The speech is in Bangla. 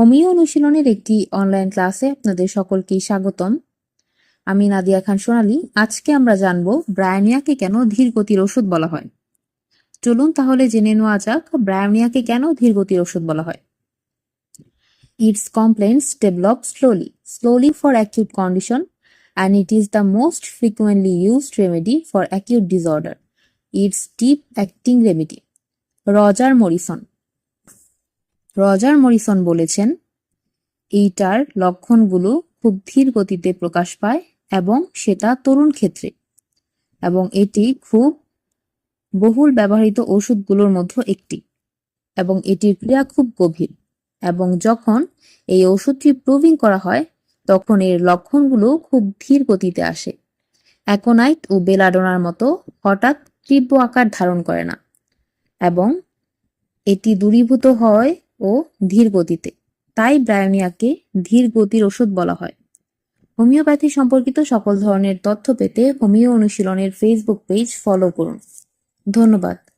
হোমিও অনুশীলনের একটি অনলাইন ক্লাসে আপনাদের সকলকেই স্বাগতম। আমি নাদিয়া খান সোনালি। আজকে আমরা জানব ব্রায়ানিয়াকে কেন ধীর গতির ওষুধ বলা হয়। চলুন তাহলে জেনে নেওয়া যাক ব্রায়ানিয়াকে কেন ধীর গতির ওষুধ বলা হয়। It's complaints develop slowly slowly for acute condition and it is the most frequently used remedy for acute disorder it's deep acting remedy Roger Morrison Roger Morrison বলেছেন, এইটার লক্ষণগুলো খুব ধীর গতিতে প্রকাশ পায় এবং সেটা তরুণ ক্ষেত্রে। এবং এটি খুব বহুল ব্যবহৃত ওষুধগুলোর মধ্যে একটি। এবং এটির ক্রিয়া খুব গভীর। এবং যখন এই ওষুধটি প্রুভিং করা হয়, তখন এর লক্ষণগুলো খুব ধীর গতিতে আসে। অ্যাকোনাইট ও বেলাডোনার মতো হঠাৎ তীব্র আকার ধারণ করে না। এবং এটি দূরীভূত হয় ও ধীর গতিতে। তাই ব্রায়োনিয়াকে ধীর গতির ওষুধ বলা হয়। হোমিওপ্যাথি সম্পর্কিত সকল ধরনের তথ্য পেতে হোমিও অনুশীলনের ফেসবুক পেজ ফলো করুন। ধন্যবাদ।